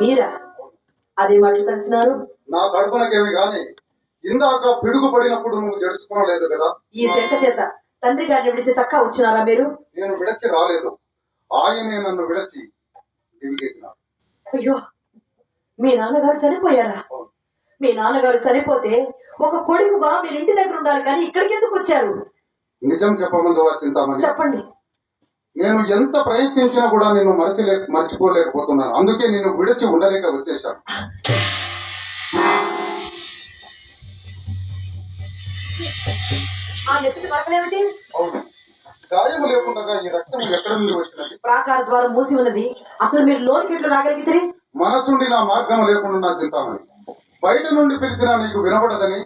మీరా? అదే మాటలు తెలిసినారు నా కడుపునకేమి గాని ఇందాక పిడుగు పడినప్పుడు నువ్వు జడుచుకోలేదు కదా? ఈ శంక చేత తండ్రి గారిని విడిచి చక్కా వచ్చినారా మీరు? నేను విడచి రాలేదు. ఆయనే నన్ను విడచి దివికెక్కినాడు అయ్యో మీ నాన్నగారు చనిపోయారా? మీ నాన్నగారు చనిపోతే ఒక కొడుకుగా మీరు ఇంటి దగ్గర ఉండాలి కానీ ఇక్కడికి ఎందుకు వచ్చారు? నిజం చెప్పమందు చింతామణి? చెప్పండి. నేను ఎంత ప్రయత్నించినా కూడా నిన్ను మరచలే మర్చిపోలేకపోతున్నాను. అందుకే నిన్ను విడిచి ఉండలేక వచ్చేసాను గాయము లేకుండా ఈ రక్తం ఎక్కడి నుండి వచ్చినది? ప్రాకార ద్వారం మూసి ఉన్నది. అసలు మీరు లోనికి ఎట్లు రాగలిగితే మనసుండి నా మార్గం లేకుండా నా చింతామణి. బయట నుండి పిలిచినా నీకు వినబడదని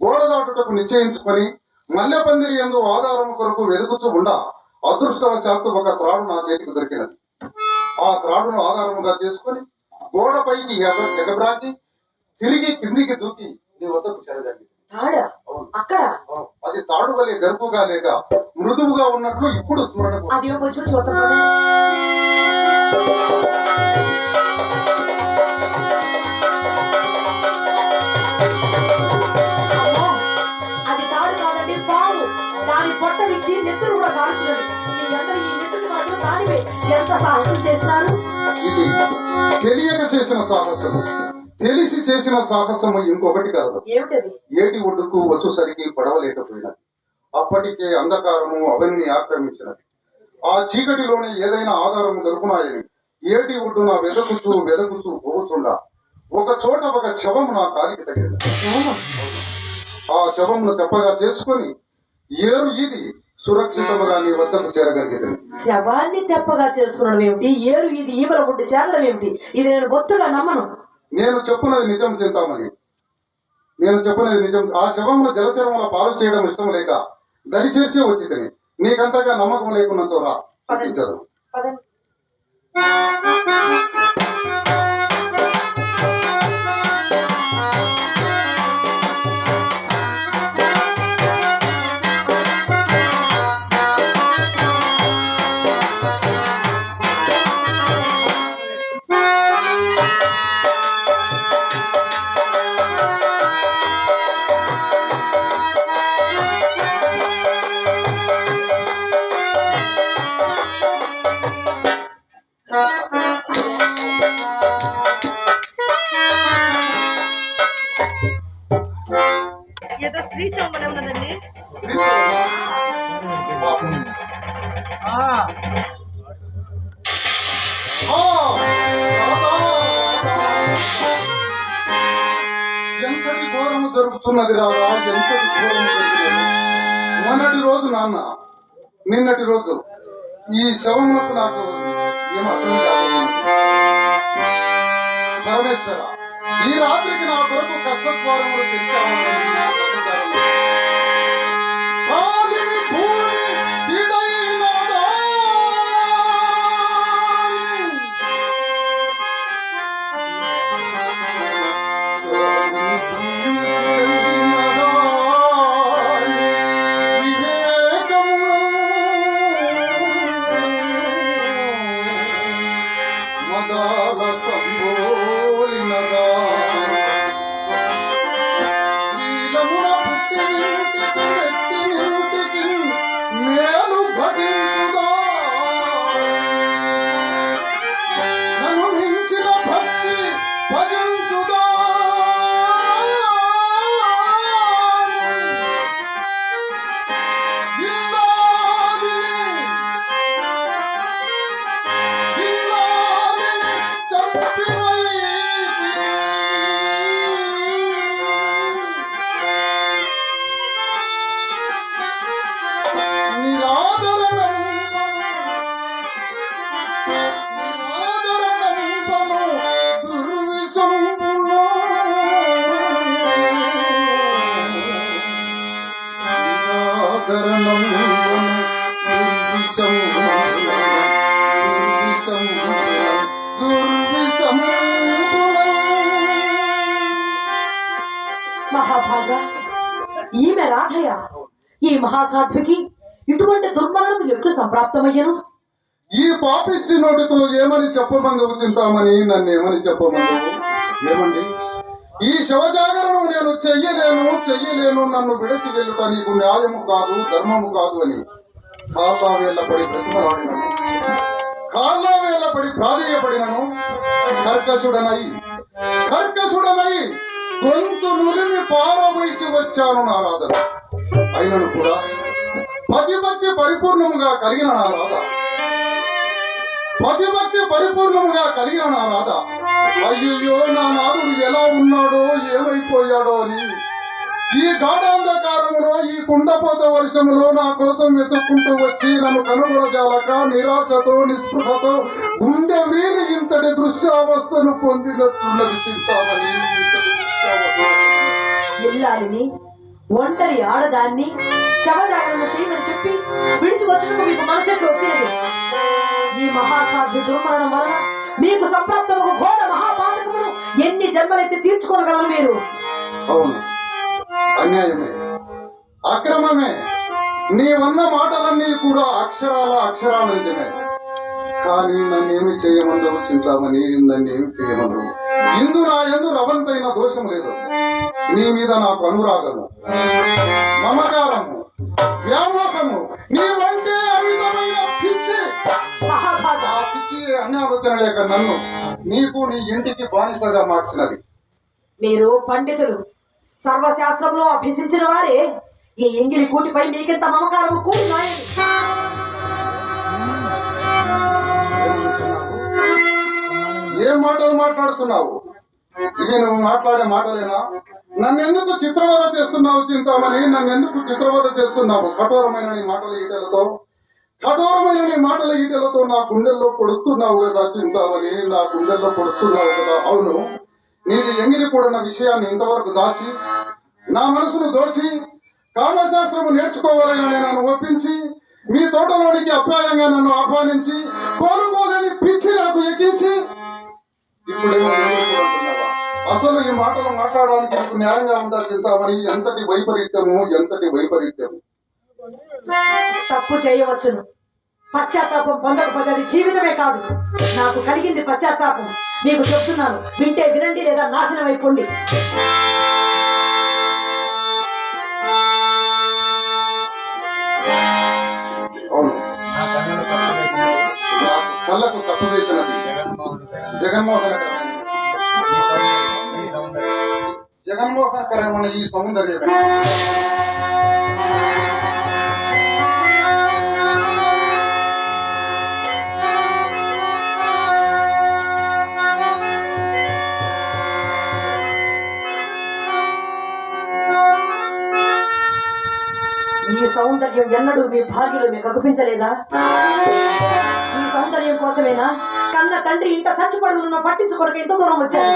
గోడ దాటుటకు నిశ్చయించుకొని మల్లె పందిరి ఎందు ఆధారం కొరకు వెతుకుతూ ఉండ అదృష్టవశాత్తు ఒక త్రాడు నా చేతికి దొరికినది. ఆ త్రాడును ఆధారముగా చేసుకొని గోడపైకి ఎగ ఎగబ్రాకి తిరిగి కిందికి దూకి నీ వద్దకు చేరగలిగింది. అక్కడ? అది తాడు వలె గరుపుగా లేక మృదువుగా ఉన్నట్లు ఇప్పుడు స్మరణకు ఈ ఎంత సాహసం ఇది తెలియక చేసిన సాహసము. తెలిసి చేసిన సాహసము ఇంకొకటి కలదు ఏమిటది? ఏటి ఒడ్డుకు వచ్చేసరికి పడవలేకపోయినది. అప్పటికే అంధకారము అవన్నీ ఆక్రమించినది. ఆ చీకటిలోనే ఏదైనా ఆధారము దొరుకునాయని ఏటి ఒడ్డున వెదకుచూ వెదకుచూ పోవుచుండా ఒక చోట ఒక శవము నా కాలికి తగిలింది. ఆ శవమును తెప్పగా చేసుకొని ఏరు ఇది సురక్షితముగా నీ వద్దకు చేరగలిగింది శవాన్ని తెప్పగా చేసుకునడం ఏమిటి? ఏరు ఇది ఈవల ముట్టి చేరడం ఏమిటి? ఇది నేను బొత్తుగా నమ్మను. నేను చెప్పున్నది నిజం చింతామణి. నేను చెప్పున్నది నిజం. ఆ శవమును జలచరముల పాలు చేయడం ఇష్టం లేక దరి చేర్చే వచ్చి తిని నీకంతగా నమ్మకం లేకున్న చోరా చూపించదు మొన్నటి రోజు నాన్న నిన్నటి రోజు ఈ శవములకు నాకు పరమేశ్వర ఈ రాత్రికి నా కొరకు కష్టద్వారములు తెచ్చావు? మహాభాగ ఈమె రాధయ్య. ఈ మహాసాధ్వికి ఇటువంటి దుర్మరణం ఎట్లు సంప్రాప్తమయ్యను? ఈ పాపిష్టి నోటితో ఏమని చెప్పమందువు చింతామని నన్ను ఏమని చెప్పమందువు ఏమండి? ఈ శవజాగరణం నేను చెయ్యలేను చెయ్యలేను నన్ను విడిచి వెళ్ళుట నీకు న్యాయము కాదు ధర్మము కాదు అని కాళ్ళ వేళ్ళపడి ప్రతిమలాడినను కాళ్ళ వేళ్ళపడి ప్రాధేయపడినను. కర్కశుడనై కర్కశుడనై గొంతు నులిమి పారబోయిచి వచ్చాను నారాధన. అయినను కూడా పతిపత్తి పరిపూర్ణముగా కలిగిన నా రాధ పతిభక్తి పరిపూర్ణముగా కలిగిన నా రాధ. అయ్యయ్యో నా నాదుడు ఎలా ఉన్నాడో ఏమైపోయాడో అని. ఈ గాఢాంధకారములో ఈ కుండపోత వర్షములో నా కోసం వెతుక్కుంటూ వచ్చి నన్ను కనుగొనజాలక నిరాశతో నిస్పృహతో గుండె వీలి ఇంతటి దృశ్యావస్థను పొందినట్టున్నది చింతామణి. ఇంతటి ఇల్లాలిని ఒంటరి ఆడదాన్ని శవజాగరణ చేయమని చెప్పి విడిచి వచ్చినకు మీకు మనసెట్లు ఒప్పింది ఈ మహాసాధ్య దుర్మరణం వలన మీకు సంప్రాప్తము ఘోర మహాపాతకమును ఎన్ని జన్మలైతే తీర్చుకోగలరు మీరు? అవును. అన్యాయమే. అక్రమమే. నీవన్న మాటలన్నీ కూడా అక్షరాల అక్షరాలు నిజమే కానీ నన్నేమి చేయమందవు చింతామని నన్నేమి చేయమందవు ఇందు నా ఎందు రవంతైన దోషం లేదు. నీ మీద నాకు అనురాగము మమకారము వ్యామోహము నీవంటే అమితమైన పిచ్చి ఆ పిచ్చి అన్యాలోచన లేక నన్ను నీకు నీ ఇంటికి బానిసగా మార్చినది. మీరు పండితులు సర్వశాస్త్రంలో అభ్యసించిన వారే ఈ ఎంగిలి కూటిపై మీకింత మమకారము కూడి ఏం మాటలు మాట్లాడుతున్నావు? ఇవి నువ్వు మాట్లాడే మాటలేనా? నన్ను ఎందుకు చిత్రవద చేస్తున్నావు చింతామని నన్ను ఎందుకు చిత్రవద చేస్తున్నావు? కఠోరమైన నీ మాటల ఈటలతో? కఠోరమైన నీ మాటల ఈటలతో నా గుండెల్లో పొడుస్తున్నావు కదా చింతామని నా గుండెల్లో పొడుస్తున్నావు కదా. అవును. నీది ఎంగిలి కూడిన విషయాన్ని ఇంతవరకు దాచి నా మనసును దోచి కామశాస్త్రము నేర్చుకోవాలని నన్ను ఒప్పించి మీ తోటలోనికి అప్యాయంగా నన్ను ఆహ్వానించి కోలుకోలేని పిచ్చి నాకు ఎక్కించి అంటున్నావా? అసలు ఈ మాటలు మాట్లాడడానికి నీకు న్యాయంగా ఉందా చింతామణి ఎంతటి వైపరీత్యము ఎంతటి వైపరీత్యము? తప్పు చేయవచ్చును. పశ్చాత్తాపం పొందకపోతే జీవితమే కాదు. నాకు కలిగింది పశ్చాత్తాపం. మీకు చెప్తున్నాను వింటే వినండి లేదా నాశనం అయిపోండి. కళ్ళకు కప్పు వేసినది. జగన్మోహన్ జగన్ ఈ సౌందర్యం ఈ సౌందర్యం ఎన్నడూ మీ భార్యలు మీకు అగుపించలేదా? ఈ సౌందర్యం కోసమేనా? కన్న తండ్రి ఇంట చచ్చిపడి ఉన్న పట్టించుకొరకు ఎంత దూరం వచ్చాను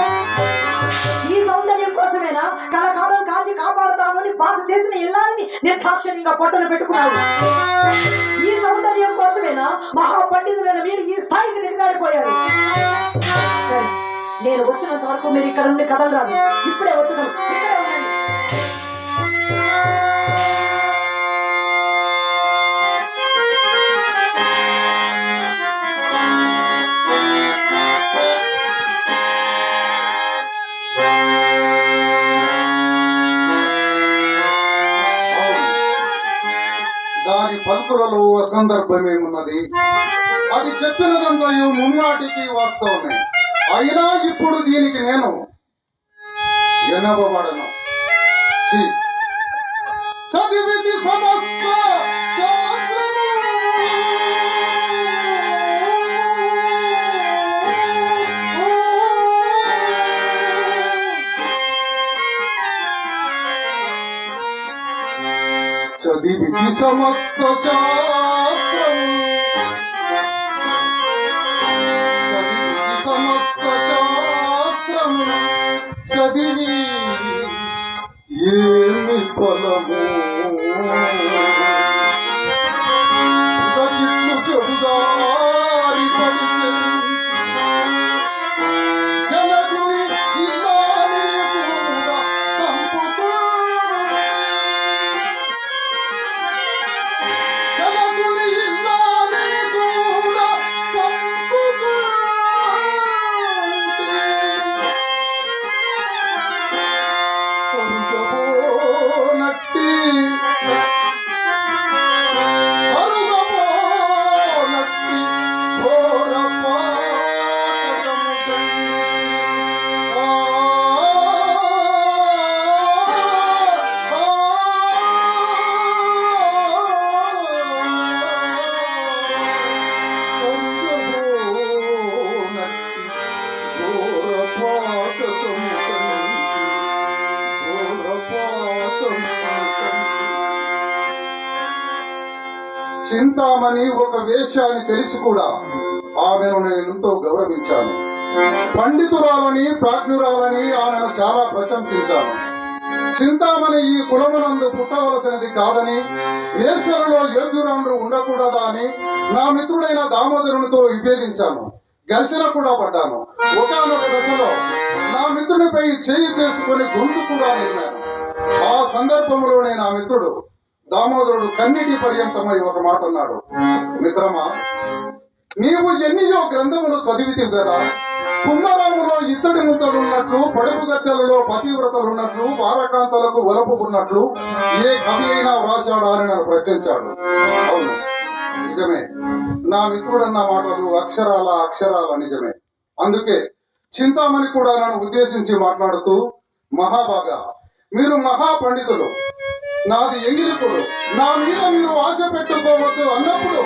ఈ సౌందర్యం కోసమేనా? కలకాలం కాచి కాపాడుతామని బాధ చేసిన ఇల్లాలని నిర్దాక్షణ్యంగా పొట్టను పెట్టుకున్నావు ఈ సౌందర్యం కోసమేనా? మహాపండితులైన మీరు ఈ స్థాయికి దిగజారిపోయారు. నేను వచ్చినంత వరకు మీరు ఇక్కడ నుండి కదలరాదు ఇప్పుడే వచ్చేదాను. ఇక్కడే దాని పలుకులలో అసందర్భమేమున్నది అది చెప్పినదంతా ముమ్మాటికి వాస్తవమే. అయినా ఇప్పుడు దీనికి నేను ఎనవబడను ఛీ. చదివింది సమస్త చదివింది సమస్త శాస్త్రము Happy. వేషాన్ని తెలిసి కూడా ఆమెను నేను ఎంతో గౌరవించాను. పండితురాలని ప్రాజ్ఞురాలని ఆమెను చాలా ప్రశంసించాను. చింతామణి ఈ కులమునందు పుట్టవలసినది కాదని వేశ్యలలో యోగ్యురాండ్రు ఉండకూడదా అని నా మిత్రుడైన దామోదరునితో విభేదించాను. ఘర్షణ కూడా పడ్డాను. ఒకనొక దశలో నా మిత్రునిపై చేయి చేసుకుని గొంతు కూడా నేను ఆ సందర్భంలోనే నా మిత్రుడు దామోదరుడు కన్నిటి పర్యంతమై ఒక మాట అన్నాడు. మిత్రమా నీవు ఎన్నియో గ్రంథములు చదివితివి కదా కుమ్మరాములో ఇత్తడి ముద్దలు ఉన్నట్లు పడుపు గత్తెలలో పతివ్రతలు ఉన్నట్లు పారకాంతలకు వలపు ఉన్నట్లు ఏ కవి అయినా వ్రాశాడా అని నన్ను ప్రశ్నించాడు. అవును నిజమే. నా మిత్రుడన్న మాటలు అక్షరాల అక్షరాల నిజమే. అందుకే చింతామణి కూడా నన్ను ఉద్దేశించి మాట్లాడుతూ మహాబాగా మీరు మహాపండితులు నాది ఎంగిలిపుడు. నా మీద మీరు ఆశ పెట్టుకోవద్దు అన్నప్పుడు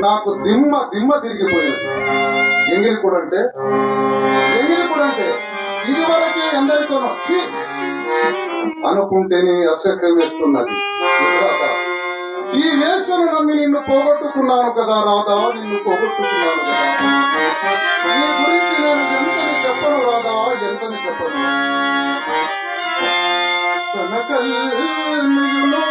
నాకు దిమ్మ దిమ్మ తిరిగిపోయింది. ఎంగిలిపుడు అంటే ఎంగిలిపుడు అంటే ఇదివరకే ఎందరితోనో అనుకుంటేనే అసహ్యం వేస్తున్నది. ఈ వేషను నమ్మి నిన్ను పోగొట్టుకున్నాను కదా రాధా నిన్ను పోగొట్టుకున్నాను కదా. నీ గురించి నేను ఎంతని చెప్పను రాధా ఎంతని చెప్పను? తన మిగులు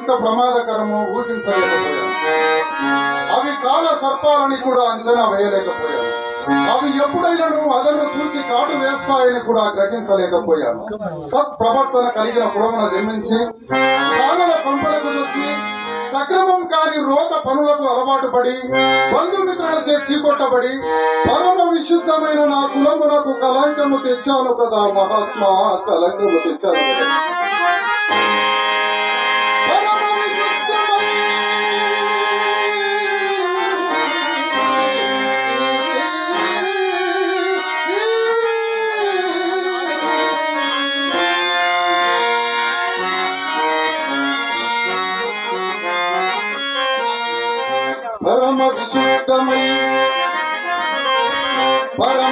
ఎంత ప్రమాదకరమో ఊహించలేకపోయాను. అవి కాల సర్పాలని కూడా అంచనా వేయలేకపోయాను. అవి ఎప్పుడైనాను అదను చూసి కాటు వేస్తాయని కూడా గ్రహించలేకపోయాను. సత్ ప్రవర్తన కలిగిన కులమున జన్మించి శాలల పంపలకు వచ్చి సక్రమం కాని రోత పనులకు అలవాటు పడి బంధుమిత్రులచే చీకొట్టబడి పరమ విశుద్ధమైన నా కులమునకు కలంకము తెచ్చాను కదా మహాత్మా కలంకము తెచ్చాను కదా.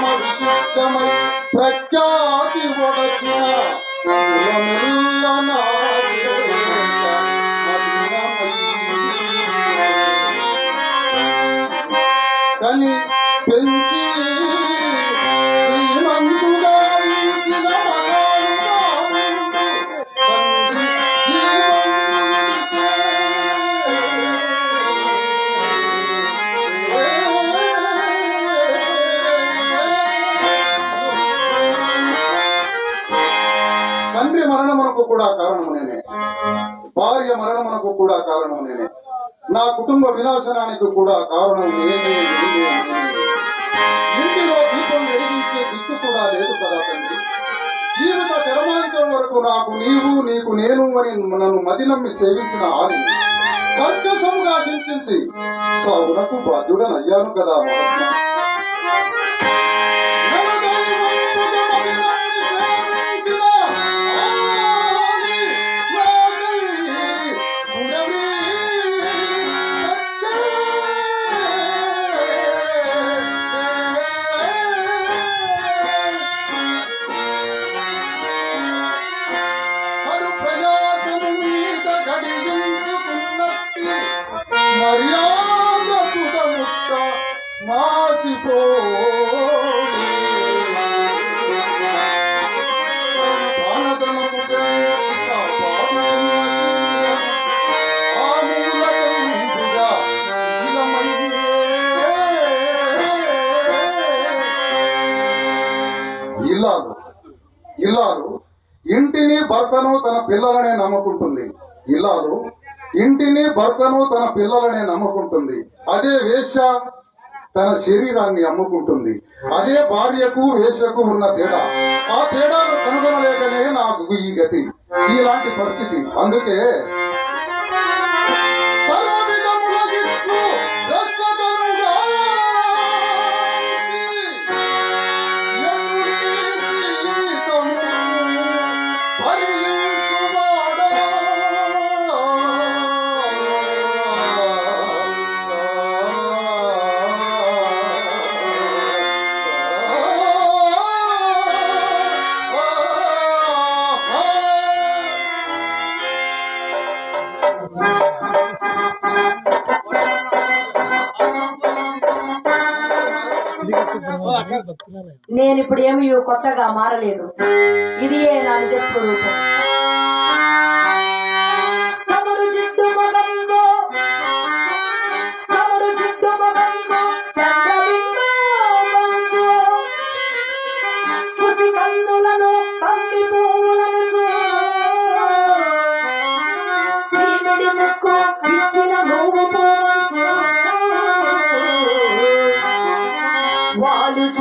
పరమ ప్రఖ్యాతి ఒడచిన మరణమునకు కూడా కారణము నేనే. భార్య మరణమునకు కూడా కారణము నేనే. నా కుటుంబ వినాశనానికి కూడా కారణం నేనే. ఇంటిలో దీపం వెలిగించే దిక్కు కూడా లేదు కదా తండ్రి జీవిత చరమాంతం వరకు నాకు నీవు నీకు నేను అని నన్ను మది నమ్మి సేవించిన ఆని కర్కశముగా చింతించి సాగునకు బాధ్యుడనయ్యాను కదా మహాత్మా. ఇల్లాలు. ఇల్లాలు ఇంటిని భర్తను తన పిల్లలనే నమ్ముకుంటుంది. ఇల్లాలు ఇంటిని భర్తను తన పిల్లలనే నమ్ముకుంటుంది. అదే వేశ్య తన శరీరాన్ని అమ్ముకుంటుంది. అదే భార్యకు వేషకు ఉన్న తేడా. ఆ తేడాను కనుగొనలేకనే నాకు ఈ గతి. ఇలాంటి పరిస్థితి. అందుకే నేను ఇప్పుడు ఏమి కొత్తగా మారలేదు. ఇది నా నిజ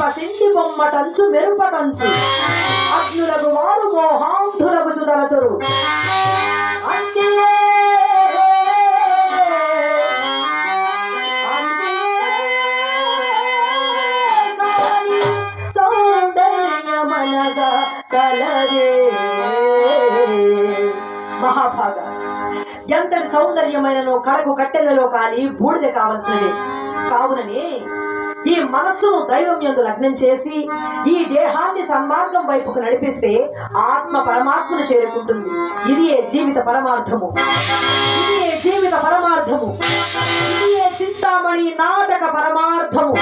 పసింటి బొమ్మటంచు మెరుపటంచు. అగ్నులకు వారు మోహాంధులకు చుదలతురు. కలదే. మహాభాగ. ఎంతటి సౌందర్యమైనను కడకు కట్టెలలో కాని బూడిద కావలసినది కావుననే ఈ మనస్సును దైవం ఎందు లగ్నం చేసి ఈ దేహాన్ని సన్మార్గం వైపుకు నడిపిస్తే ఆత్మ పరమాత్మను చేరుకుంటుంది. ఇది ఏ జీవిత పరమార్థము? ఇది ఏ జీవిత పరమార్థము? ఇది ఏ చింతామణి నాటక పరమార్థము?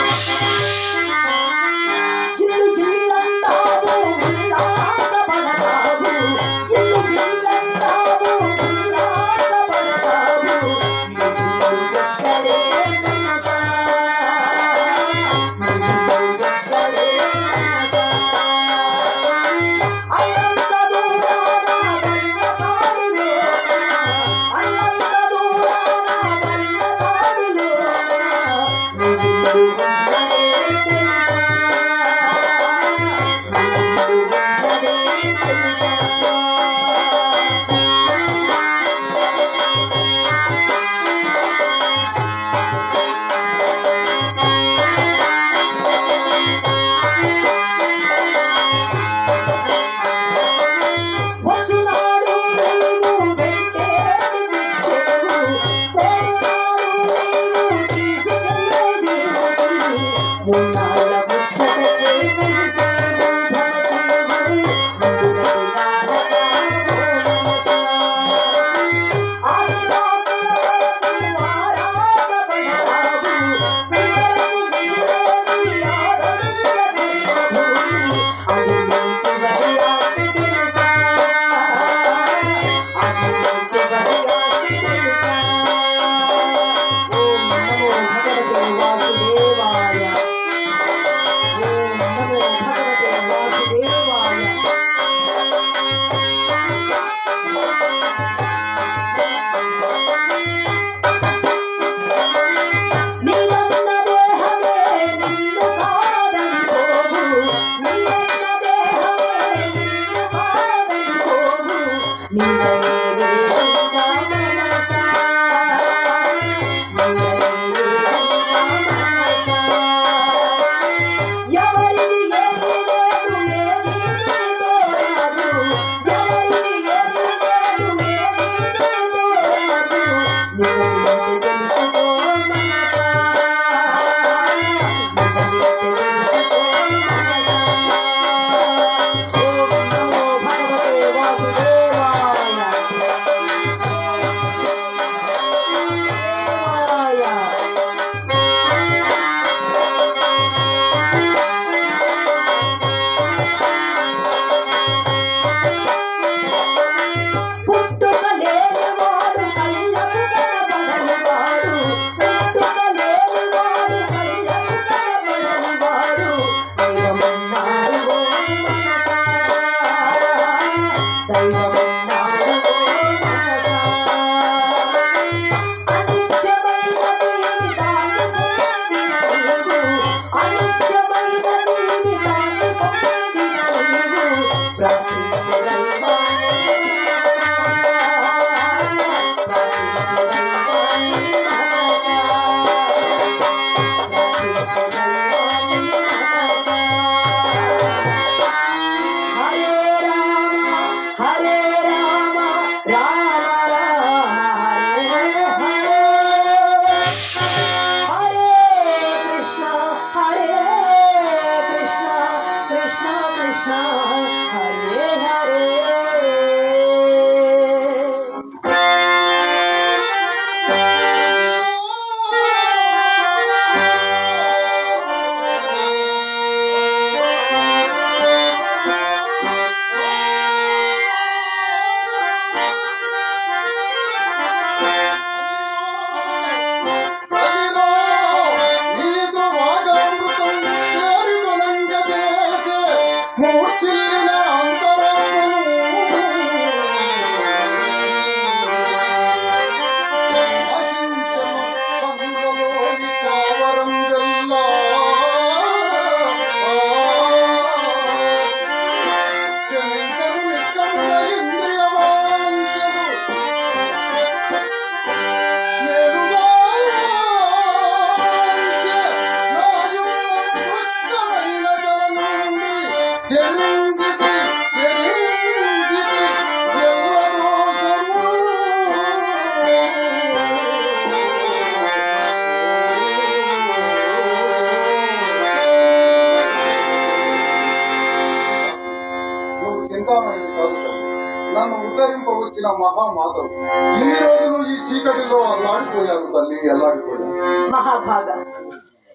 మహామాతవు ఇన్ని రోజులు ఈ చీకటిలో అల్లాడిపోయాను తల్లి అల్లాడిపోయాను మహాభాగ.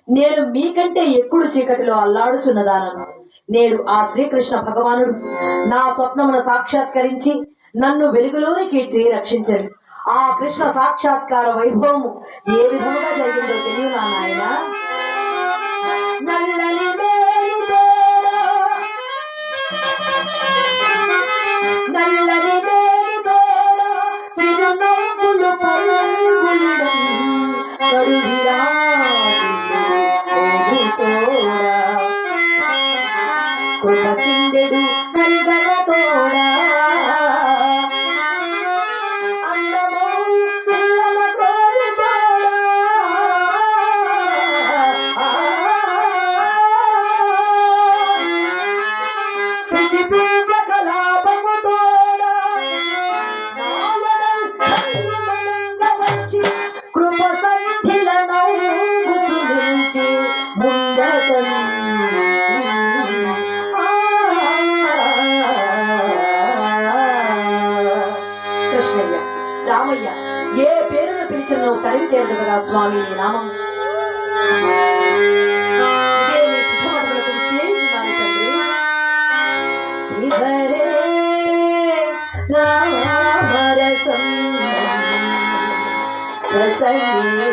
నేను మీకంటే ఎక్కుడు చీకటిలో అల్లాడుచున్నదానను. నేడు ఆ శ్రీకృష్ణ భగవానుడు నా స్వప్నమును సాక్షాత్కరించి నన్ను వెలుగులోనికి ఇచ్చి రక్షించరు ఆ కృష్ణ సాక్షాత్కార వైభవము ఏ విధంగా జరిగిందో తెలియనా నాయన? నల్లని నామం ఇదే రామరసం రసయే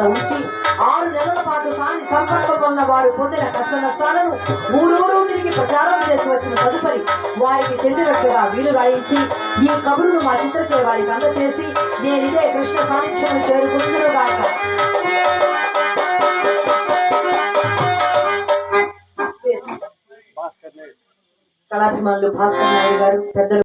వద్ద ఉంచి ఆరు నెలల పాటు సాని సంపర్కం వలన వారు పొందిన కష్ట నష్టాలను ఊరూరు తిరిగి ప్రచారం చేసి వచ్చిన తదుపరి వారికి చెందినట్లుగా వీలు రాయించి ఈ కబురును మా చిత్రచే వారికి అందచేసి నేనిదే కృష్ణ భాస్కర్ నాయుడు. కళాభిమానులు భాస్కర్ నాయుడు గారు పెద్దలు